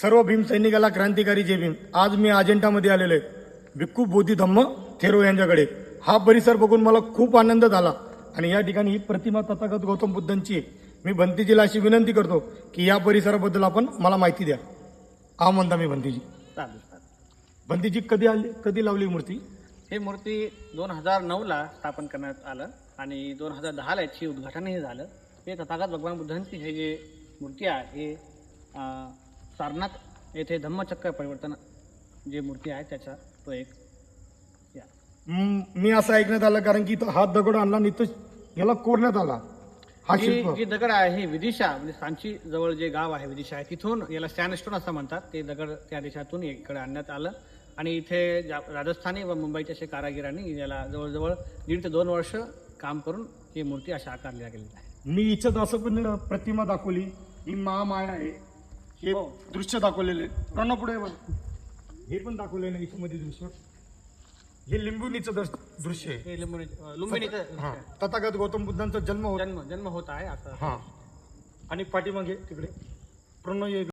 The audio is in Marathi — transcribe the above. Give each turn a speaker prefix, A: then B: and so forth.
A: सर्व भीम सैनिकाला क्रांतिकारी जय भीम. आज मी अजेंठामध्ये आलेलो आहे. भिक्खू बोधी धम्म थेरो यांच्याकडे. हा परिसर बघून मला खूप आनंद झाला. आणि या ठिकाणी ही प्रतिमा तथागत गौतम बुद्धांची आहे. मी भंतीजीला अशी विनंती करतो की या परिसराबद्दल आपण मला माहिती द्या. हा म्हणता मी भंतीजी.
B: चालेल
A: भंतीजी कधी आली कधी लावली मूर्ती?
B: हे मूर्ती दोन हजार नऊला स्थापन करण्यात आलं आणि दोन हजार दहाला याची उद्घाटनही झालं. हे तथागत भगवान बुद्धांची हे जे मूर्ती आहे हे सारनाथ येथे धम्मचक्र परिवर्तन जे मूर्ती आहे त्याचा तो एक या.
A: मी असं ऐकण्यात आलं कारण की इथं हा दगड आणला आणि इथं याला कोरण्यात आला. हा शिल्प.
B: जी दगड आहे ही विदिशा म्हणजे सांची जवळ जे गाव आहे विदिशा आहे तिथून याला स्टोन असं म्हणतात. ते दगड त्या देशातून इकडे आणण्यात आलं. आणि इथे जा- राजस्थानी व मुंबईच्या असे कारागिरांनी याला जवळजवळ दीड ते दोन वर्ष काम करून ही मूर्ती अशा आकारल्या गेलेली आहे
A: मी इच्छित असं पण प्रतिमा दाखवली. ही महामाया आहे.
B: हे.
A: दृश्य दाखवलेले प्रणव पुढे बघ. हे पण दाखवलेलं आहे याच्यामध्ये दृश्य? हे लिंबुनीचं दृश- दृश्य आहे.
B: हे लुंबिनी लुंबिनीचं
A: हा. तथागत गौतम बुद्धांचा जन्म होता
B: जन्म जन्म होत आहे असं
A: हा. आणि पाठीमागे तिकडे प्रणव